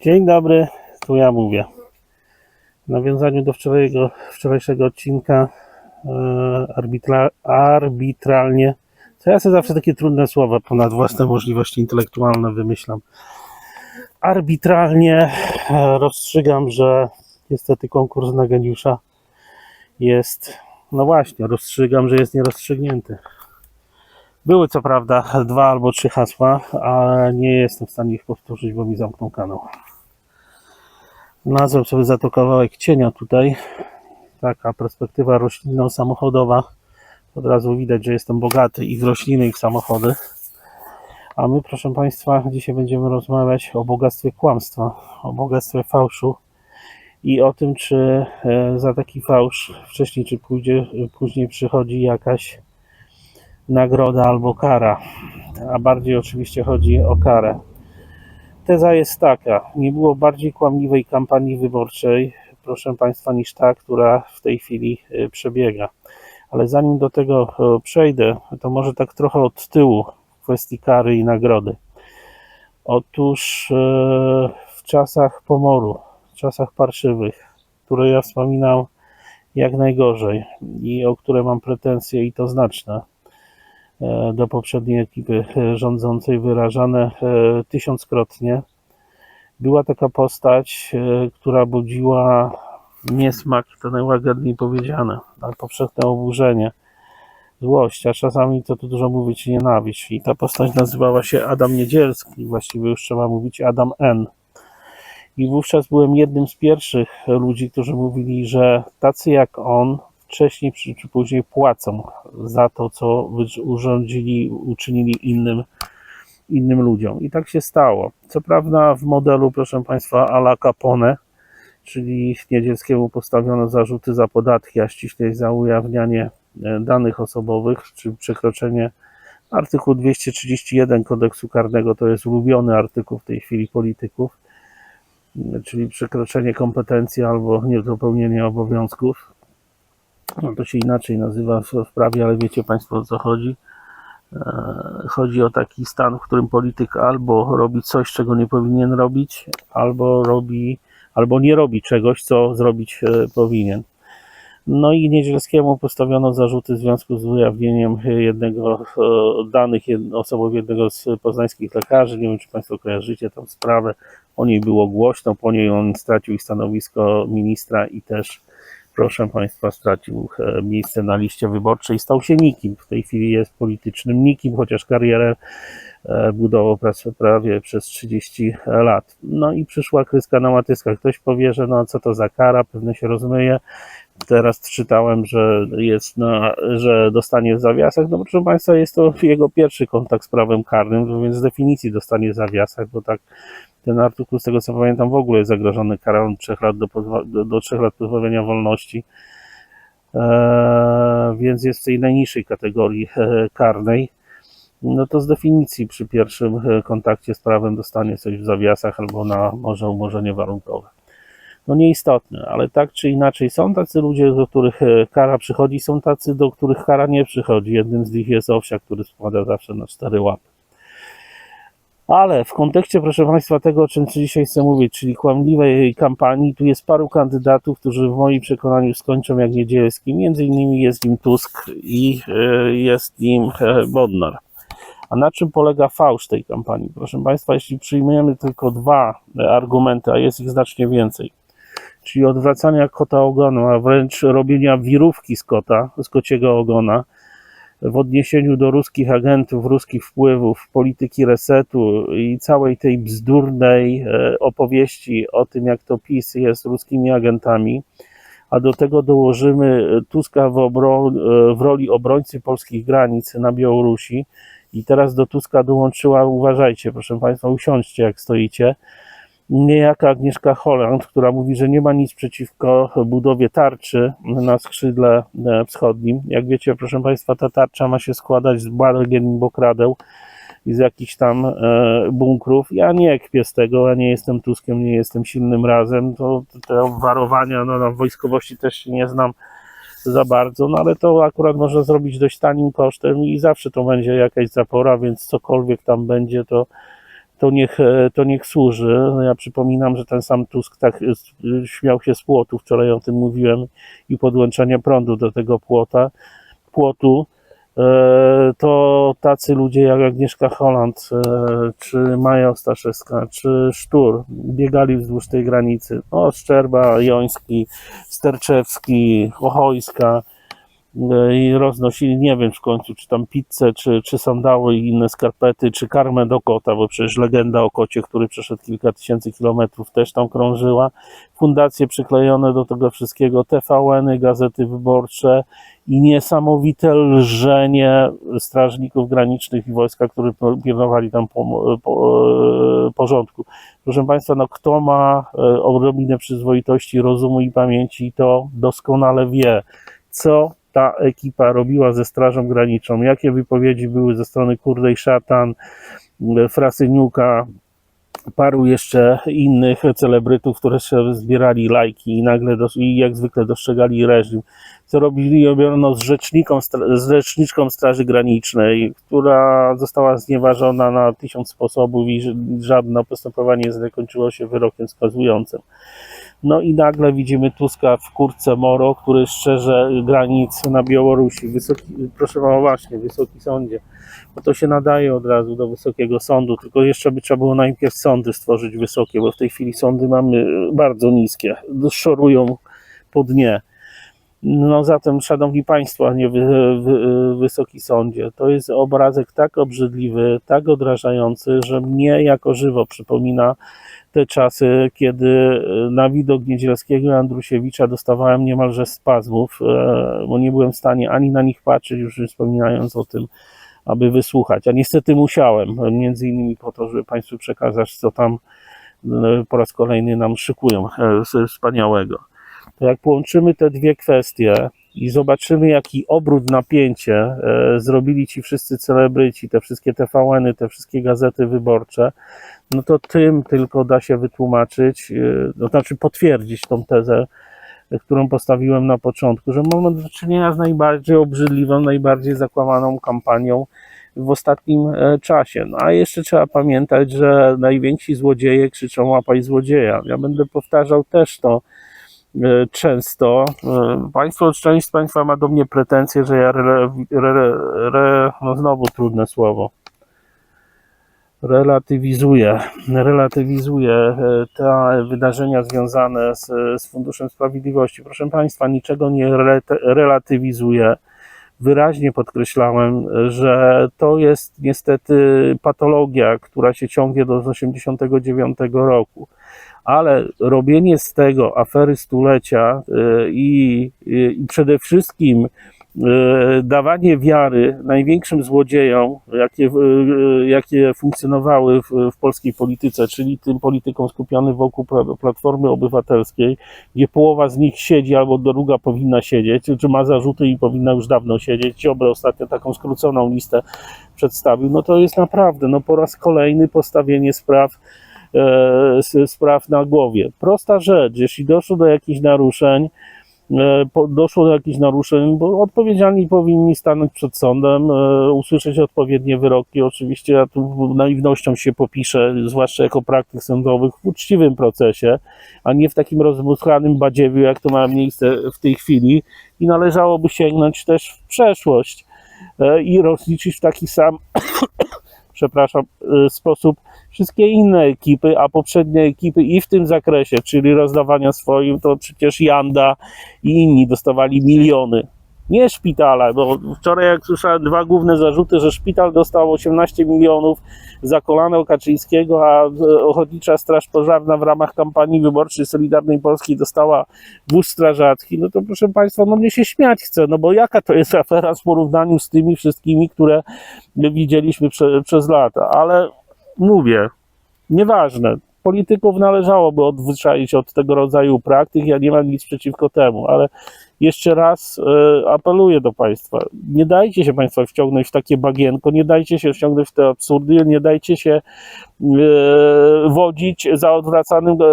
Dzień dobry, tu ja mówię. W nawiązaniu do wczorajszego, wczorajszego odcinka e, arbitra, arbitralnie, to ja sobie zawsze takie trudne słowa ponad własne możliwości intelektualne wymyślam. Arbitralnie e, rozstrzygam, że niestety konkurs na geniusza jest, no właśnie, rozstrzygam, że jest nierozstrzygnięty. Były co prawda dwa albo trzy hasła, ale nie jestem w stanie ich powtórzyć, bo mi zamknął kanał. Znalazłem sobie za to kawałek cienia tutaj. Taka perspektywa roślinno-samochodowa. Od razu widać, że jestem bogaty i w rośliny, i w samochody. A my, proszę Państwa, dzisiaj będziemy rozmawiać o bogactwie kłamstwa, o bogactwie fałszu i o tym, czy e, za taki fałsz wcześniej czy pójdzie, później przychodzi jakaś nagroda albo kara. A bardziej oczywiście chodzi o karę. Teza jest taka: nie było bardziej kłamliwej kampanii wyborczej, proszę Państwa, niż ta, która w tej chwili y, przebiega. Ale zanim do tego y, przejdę, to może tak trochę od tyłu w kwestii kary i nagrody. Otóż y, w czasach pomoru, w czasach parszywych, które ja wspominam jak najgorzej i o które mam pretensje i to znaczne, e, do poprzedniej ekipy e, rządzącej wyrażane e, tysiąckrotnie. Była taka postać, e, która budziła niesmak, to najłagodniej powiedziane, ale powszechne oburzenie, złość, a czasami, co tu dużo mówić, nienawiść. I ta postać nazywała się Adam Niedzielski, właściwie już trzeba mówić Adam N. I wówczas byłem jednym z pierwszych ludzi, którzy mówili, że tacy jak on wcześniej czy, czy później płacą za to, co urządzili, uczynili innym, innym ludziom. I tak się stało. Co prawda w modelu, proszę Państwa, a la Capone, czyli Niedzielskiemu postawiono zarzuty za podatki, a ściślej za ujawnianie e, danych osobowych, czy przekroczenie artykułu 231 kodeksu karnego, to jest ulubiony artykuł w tej chwili polityków, czyli przekroczenie kompetencji albo niedopełnienie obowiązków. No to się inaczej nazywa w, prawie, ale wiecie Państwo o co chodzi. E, Chodzi o taki stan, w którym polityk albo robi coś, czego nie powinien robić, albo robi, albo nie robi czegoś, co zrobić e, powinien. No i Niedzielskiemu postawiono zarzuty w związku z ujawnieniem jednego e, danych osobowych jednego z poznańskich lekarzy. Nie wiem, czy Państwo kojarzycie tą sprawę. O niej było głośno, po niej on stracił stanowisko ministra i też, proszę Państwa, stracił e, miejsce na liście wyborczej. Stał się nikim. W tej chwili jest politycznym nikim, chociaż karierę e, budował prawie przez 30 lat. No i przyszła kryska na matyskach. Ktoś powie, że no co to za kara, pewnie się rozmyje. Teraz czytałem, że jest że dostanie w zawiasach. No proszę Państwa, jest to jego pierwszy kontakt z prawem karnym, więc z definicji dostanie w zawiasach, bo tak ten artykuł, z tego co pamiętam, w ogóle jest zagrożony karą 3 lat do, do, do 3 lat pozbawienia wolności. Eee, więc jest w tej najniższej kategorii e, karnej. No to z definicji przy pierwszym e, kontakcie z prawem dostanie coś w zawiasach albo na może umorzenie warunkowe no nieistotne, ale tak czy inaczej są tacy ludzie, do których e, kara przychodzi, są tacy, do których kara nie przychodzi. Jednym z nich jest Owsiak, który składa zawsze na cztery łapy. Ale w kontekście, proszę Państwa, tego, o czym dzisiaj chcę mówić, czyli kłamliwej kampanii, tu jest paru kandydatów, którzy w moim przekonaniu skończą jak Niedzielski. Między innymi jest nim Tusk i e, jest nim e, Bodnar. A na czym polega fałsz tej kampanii? Proszę Państwa, jeśli przyjmujemy tylko dwa e, argumenty, a jest ich znacznie więcej, czyli odwracania kota ogonu, a wręcz robienia wirówki z kota, z kociego ogona, w odniesieniu do ruskich agentów, ruskich wpływów, polityki resetu i całej tej bzdurnej e, opowieści o tym, jak to PiS jest ruskimi agentami, a do tego dołożymy Tuska w, obro, e, w roli obrońcy polskich granic na Białorusi. I teraz do Tuska dołączyła, uważajcie proszę Państwa, usiądźcie jak stoicie, niejaka Agnieszka Holland, która mówi, że nie ma nic przeciwko budowie tarczy na skrzydle e, wschodnim. Jak wiecie, proszę Państwa, ta tarcza ma się składać z bagien i bokradeł i z jakichś tam e, bunkrów. Ja nie kpię z tego, ja nie jestem Tuskiem, nie jestem silnym razem. To te warowania no, na wojskowości też się nie znam za bardzo, no ale to akurat można zrobić dość tanim kosztem i zawsze to będzie jakaś zapora, więc cokolwiek tam będzie, to to niech, e, to niech służy. No Ja przypominam, że ten sam Tusk tak e, e, śmiał się z płotu, wczoraj o tym mówiłem, i podłączenia prądu do tego płota, płotu. To tacy ludzie jak Agnieszka Holland, czy Maja Ostaszewska, czy Sztur biegali wzdłuż tej granicy. O, Szczerba, Joński, Sterczewski, Ochojska i roznosili, nie wiem w końcu, czy tam pizzę, czy, czy sandały i inne skarpety, czy karmę do kota, bo przecież legenda o kocie, który przeszedł kilka tysięcy kilometrów, też tam krążyła. Fundacje przyklejone do tego wszystkiego, TVN-y, gazety wyborcze i niesamowite lżenie strażników granicznych i wojska, którzy pilnowali tam po, po, e, porządku. Proszę Państwa, no kto ma e, odrobinę przyzwoitości, rozumu i pamięci, to doskonale wie, co ta ekipa robiła ze Strażą Graniczną, jakie wypowiedzi były ze strony Kurdej Szatan, Frasyniuka, paru jeszcze innych celebrytów, które się zbierali lajki i nagle i jak zwykle dostrzegali reżim. Co robili robiono z, rzeczniką, z rzeczniczką Straży Granicznej, która została znieważona na tysiąc sposobów i żadne postępowanie nie zakończyło się wyrokiem skazującym. No i nagle widzimy Tuska w kurtce Moro, który szczerze granic na Białorusi. Wysoki, proszę pana, właśnie, Wysoki Sądzie. Bo to się nadaje od razu do Wysokiego Sądu, tylko jeszcze by trzeba było najpierw sądy stworzyć wysokie, bo w tej chwili sądy mamy bardzo niskie, szorują po dnie. No zatem, szanowni państwo, nie wy, wy, Wysoki Sądzie, to jest obrazek tak obrzydliwy, tak odrażający, że mnie jako żywo przypomina te czasy, kiedy na widok Niedzielskiego i Andrusiewicza dostawałem niemalże spazmów, e, bo nie byłem w stanie ani na nich patrzeć, już nie wspominając o tym, aby wysłuchać. A niestety musiałem, między innymi po to, żeby Państwu przekazać, co tam e, po raz kolejny nam szykują e, wspaniałego. To jak połączymy te dwie kwestie i zobaczymy, jaki obrót, napięcie e, zrobili ci wszyscy celebryci, te wszystkie TVN-y, te wszystkie gazety wyborcze, no to tym tylko da się wytłumaczyć, e, to znaczy potwierdzić tą tezę, e, którą postawiłem na początku, że mamy do czynienia z najbardziej obrzydliwą, najbardziej zakłamaną kampanią w ostatnim czasie. No a jeszcze trzeba pamiętać, że najwięksi złodzieje krzyczą łapaj złodzieja. Ja będę powtarzał też to często. E, Państwo, część z Państwa ma do mnie pretensje, że ja re, re, re, no znowu trudne słowo, relatywizuję, relatywizuję e, te wydarzenia związane z, z Funduszem Sprawiedliwości. Proszę Państwa, niczego nie re, relatywizuję. Wyraźnie podkreślałem, że to jest niestety patologia, która się ciągnie do 1989 roku. Ale robienie z tego afery stulecia y, i, i, i przede wszystkim y, dawanie wiary największym złodziejom, jakie, jakie funkcjonowały w, w polskiej polityce, czyli tym politykom skupionym wokół Pla- Platformy Obywatelskiej, gdzie połowa z nich siedzi albo druga powinna siedzieć, czy ma zarzuty i powinna już dawno siedzieć. Ziobro ostatnio taką skróconą listę przedstawił. No to jest naprawdę no po raz kolejny postawienie spraw e, spraw na głowie. Prosta rzecz, jeśli doszło do jakichś naruszeń, e, doszło do jakichś naruszeń, bo odpowiedzialni powinni stanąć przed sądem, e, usłyszeć odpowiednie wyroki. Oczywiście ja tu naiwnością się popiszę, zwłaszcza jako praktyk sądowych, w uczciwym procesie, a nie w takim rozmuchanym badziewiu, jak to ma miejsce w tej chwili. I należałoby sięgnąć też w przeszłość e, i rozliczyć w taki sam, przepraszam, e, sposób wszystkie inne ekipy, a poprzednie ekipy i w tym zakresie, czyli rozdawania swoim, to przecież Janda i inni dostawali miliony. Nie szpitala, bo wczoraj jak słyszałem dwa główne zarzuty, że szpital dostał 18 milionów za kolano Kaczyńskiego, a e, Ochotnicza Straż Pożarna w ramach kampanii wyborczej Solidarnej Polski dostała wóz strażacki, no to proszę Państwa, no mnie się śmiać chce, no bo jaka to jest afera w porównaniu z tymi wszystkimi, które widzieliśmy prze, przez lata, ale mówię, nieważne. Polityków należałoby odzwyczaić od tego rodzaju praktyk. Ja nie mam nic przeciwko temu, ale jeszcze raz e, apeluję do Państwa. Nie dajcie się Państwo wciągnąć w takie bagienko, nie dajcie się wciągnąć w te absurdy, nie dajcie się e, wodzić za odwracanym e,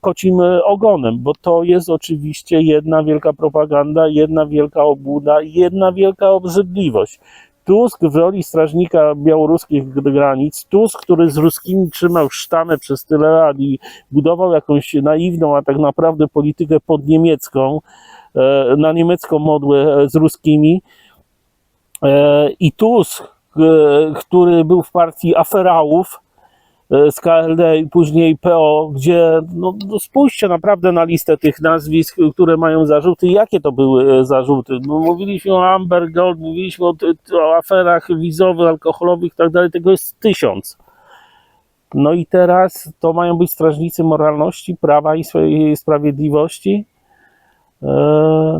kocim ogonem, bo to jest oczywiście jedna wielka propaganda, jedna wielka obłuda, jedna wielka obrzydliwość. Tusk w roli strażnika białoruskich granic, Tusk, który z ruskimi trzymał sztamę przez tyle lat i budował jakąś naiwną, a tak naprawdę politykę podniemiecką, e, na niemiecką modłę e, z ruskimi. E, I Tusk, który był w partii aferałów, e, z KLD i później PO, gdzie no, no spójrzcie naprawdę na listę tych nazwisk, które mają zarzuty. Jakie to były e, zarzuty? No, mówiliśmy o Amber Gold, mówiliśmy o, o aferach wizowych, alkoholowych i tak dalej. Tego jest tysiąc. No i teraz to mają być strażnicy moralności, prawa i swojej sprawiedliwości. E,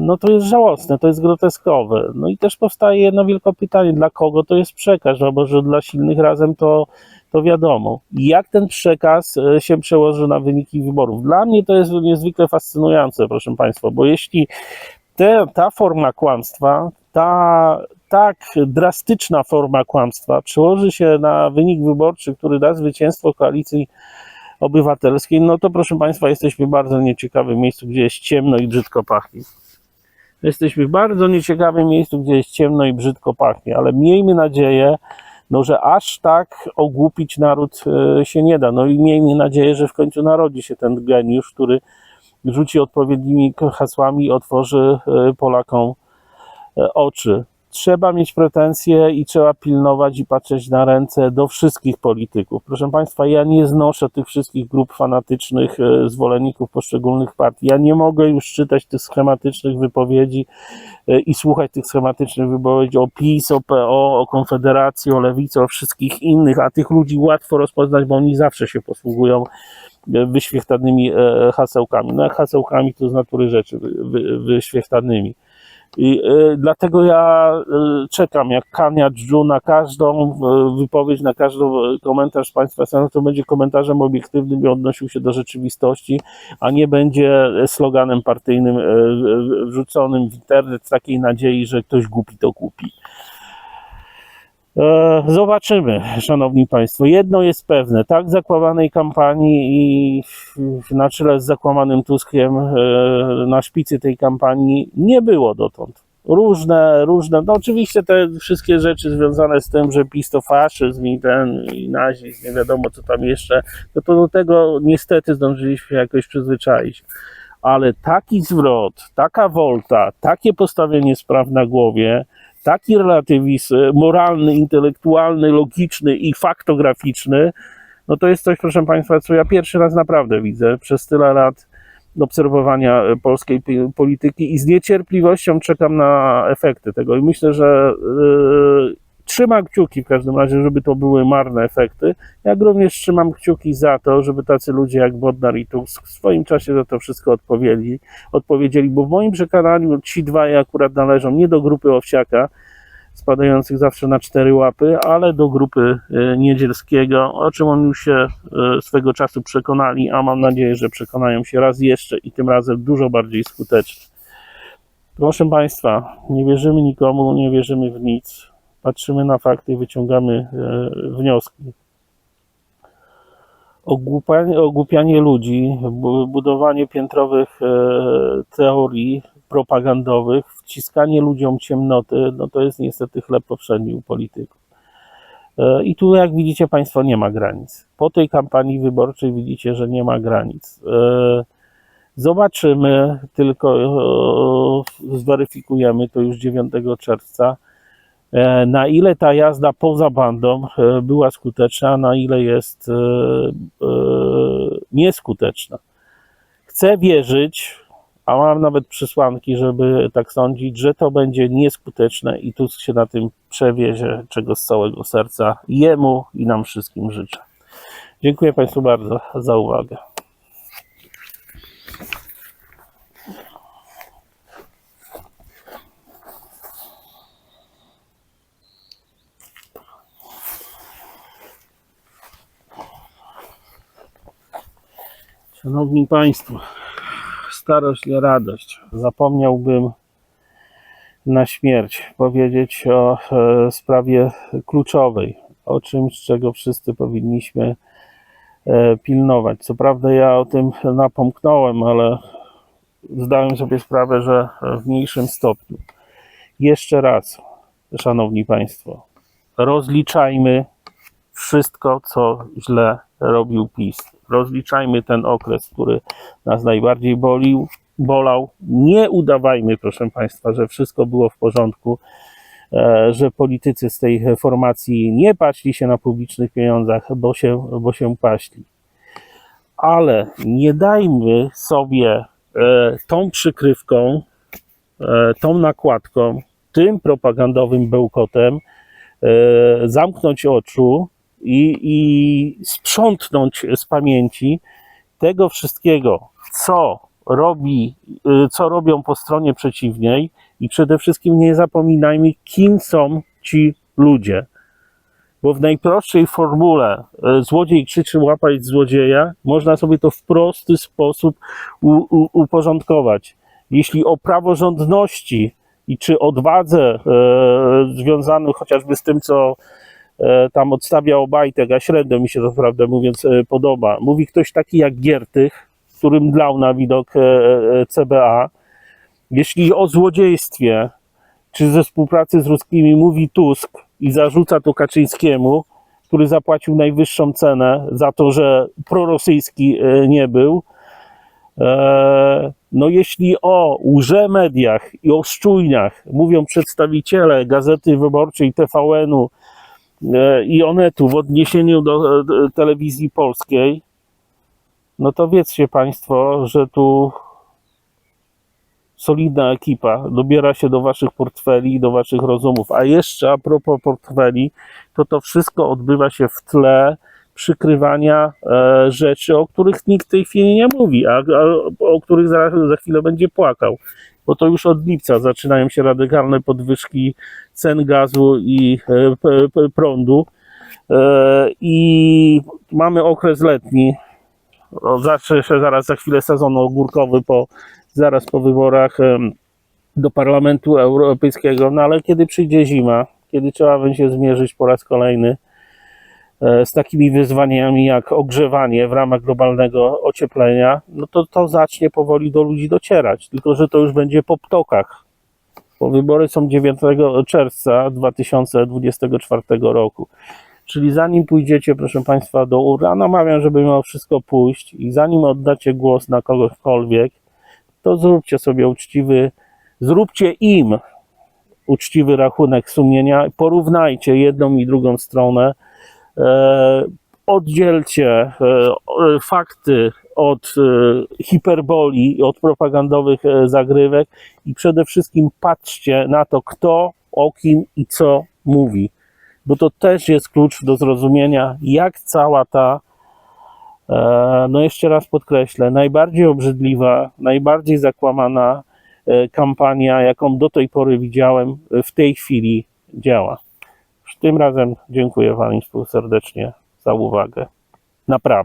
No to jest żałosne, to jest groteskowe. No i też powstaje jedno wielkie pytanie, dla kogo to jest przekaz, no bo że dla silnych razem to, to wiadomo. Jak ten przekaz e, się przełoży na wyniki wyborów? Dla mnie to jest niezwykle fascynujące, proszę Państwa, bo jeśli te, ta forma kłamstwa, ta tak drastyczna forma kłamstwa przełoży się na wynik wyborczy, który da zwycięstwo koalicji obywatelskiej, no to proszę Państwa, jesteśmy w bardzo nieciekawym miejscu, gdzie jest ciemno i brzydko pachnie. Jesteśmy w bardzo nieciekawym miejscu, gdzie jest ciemno i brzydko pachnie, ale miejmy nadzieję, no, że aż tak ogłupić naród e, się nie da. No i miejmy nadzieję, że w końcu narodzi się ten geniusz, który rzuci odpowiednimi hasłami i otworzy e, Polakom e, oczy. Trzeba mieć pretensje i trzeba pilnować i patrzeć na ręce do wszystkich polityków. Proszę Państwa, ja nie znoszę tych wszystkich grup fanatycznych e, zwolenników poszczególnych partii. Ja nie mogę już czytać tych schematycznych wypowiedzi e, i słuchać tych schematycznych wypowiedzi o PiS, o PO, o Konfederacji, o Lewicy, o wszystkich innych, a tych ludzi łatwo rozpoznać, bo oni zawsze się posługują e, wyświechtanymi hasełkami. No hasełkami to z natury rzeczy wy, wy, wyświechtanymi. I e, dlatego ja e, czekam jak kania dżdżu na każdą e, wypowiedź, na każdy komentarz z Państwa. To będzie komentarzem obiektywnym i odnosił się do rzeczywistości, a nie będzie sloganem partyjnym e, e, wrzuconym w internet w takiej nadziei, że ktoś głupi to kupi. E, Zobaczymy, szanowni państwo. Jedno jest pewne, tak zakłamanej kampanii i na czele z zakłamanym Tuskiem e, na szpicy tej kampanii nie było dotąd. Różne, różne, no oczywiście te wszystkie rzeczy związane z tym, że PiS to faszyzm i ten i nazizm, nie wiadomo co tam jeszcze, no to do tego niestety zdążyliśmy jakoś przyzwyczaić. Ale taki zwrot, taka wolta, takie postawienie spraw na głowie, taki relatywizm e, moralny, intelektualny, logiczny i faktograficzny, no to jest coś, proszę Państwa, co ja pierwszy raz naprawdę widzę przez tyle lat obserwowania e, polskiej polityki i z niecierpliwością czekam na efekty tego. I myślę, że yy, trzymam kciuki w każdym razie, żeby to były marne efekty, jak również trzymam kciuki za to, żeby tacy ludzie jak Bodnar i Tusk w swoim czasie za to wszystko odpowiedzieli, odpowiedzieli, bo w moim przekonaniu ci dwaj akurat należą nie do grupy Owsiaka, spadających zawsze na cztery łapy, ale do grupy e, Niedzielskiego, o czym on już się e, swego czasu przekonali, a mam nadzieję, że przekonają się raz jeszcze i tym razem dużo bardziej skutecznie. Proszę Państwa, nie wierzymy nikomu, nie wierzymy w nic. Patrzymy na fakty i wyciągamy e, wnioski. Ogłupianie, ogłupianie ludzi, bu- budowanie piętrowych e, teorii propagandowych, wciskanie ludziom ciemnoty, no to jest niestety chleb powszedni u polityków. E, I tu, jak widzicie Państwo, nie ma granic. Po tej kampanii wyborczej widzicie, że nie ma granic. Zobaczymy, tylko zweryfikujemy to już 9 czerwca, na ile ta jazda poza bandą e, była skuteczna, na ile jest e, e, nieskuteczna. Chcę wierzyć, a mam nawet przesłanki, żeby tak sądzić, że to będzie nieskuteczne i Tusk się na tym przewiezie, czego z całego serca jemu i nam wszystkim życzę. Dziękuję Państwu bardzo za uwagę. Szanowni Państwo, starość nie radość. Zapomniałbym na śmierć powiedzieć o e, sprawie kluczowej, o czymś, czego wszyscy powinniśmy e, pilnować. Co prawda ja o tym napomknąłem, ale zdałem sobie sprawę, że w mniejszym stopniu. Jeszcze raz, szanowni państwo, rozliczajmy wszystko, co źle robił PiS. Rozliczajmy ten okres, który nas najbardziej bolił, bolał. Nie udawajmy, proszę państwa, że wszystko było w porządku, e, że politycy z tej formacji nie paśli się na publicznych pieniądzach, bo się, bo się paśli. Ale nie dajmy sobie e, tą przykrywką, e, tą nakładką, tym propagandowym bełkotem zamknąć oczu i, i sprzątnąć z pamięci tego wszystkiego, co robi, y, co robią po stronie przeciwnej i przede wszystkim nie zapominajmy, kim są ci ludzie. Bo w najprostszej formule y, złodziej krzyczy łapać złodzieja, można sobie to w prosty sposób uporządkować. Jeśli o praworządności i czy odwadze e, chociażby z tym, co tam odstawia Obajtek, a średnio mi się to prawdę mówiąc e, podoba. Mówi ktoś taki jak Giertych, którym dlał na widok e, e, CBA. Jeśli o złodziejstwie czy ze współpracy z ruskimi mówi Tusk i zarzuca to Kaczyńskiemu, który zapłacił najwyższą cenę za to, że prorosyjski e, nie był. E, No jeśli o łże-mediach i o szczujniach mówią przedstawiciele Gazety Wyborczej, TVN-u e, i Onetu w odniesieniu do e, do telewizji polskiej, no to wiedzcie Państwo, że tu solidna ekipa dobiera się do Waszych portfeli, do Waszych rozumów. A jeszcze a propos portfeli, to to wszystko odbywa się w tle przykrywania e, rzeczy, o których nikt w tej chwili nie mówi, a, a o których za, za chwilę będzie płakał. Bo to już od lipca zaczynają się radykalne podwyżki cen gazu i e, prądu. E, I mamy okres letni. O, Zacznie się zaraz za chwilę sezon ogórkowy po, zaraz po wyborach do Parlamentu Europejskiego. No ale kiedy przyjdzie zima, kiedy trzeba będzie zmierzyć po raz kolejny z takimi wyzwaniami jak ogrzewanie w ramach globalnego ocieplenia, no to to zacznie powoli do ludzi docierać. Tylko, że to już będzie po ptokach. Bo wybory są 9 czerwca 2024 roku. Czyli zanim pójdziecie, proszę Państwa, do urny, a namawiam, żeby mimo wszystko pójść i zanim oddacie głos na kogokolwiek, to zróbcie sobie uczciwy, zróbcie im uczciwy rachunek sumienia, porównajcie jedną i drugą stronę, e, oddzielcie e, o- fakty od e, hiperboli, od propagandowych e, zagrywek i przede wszystkim patrzcie na to, kto, o kim i co mówi. Bo to też jest klucz do zrozumienia, jak cała ta, e, no jeszcze raz podkreślę, najbardziej obrzydliwa, najbardziej zakłamana e, kampania, jaką do tej pory widziałem, e, w tej chwili działa. Tym razem dziękuję Wam serdecznie za uwagę. Naprawdę.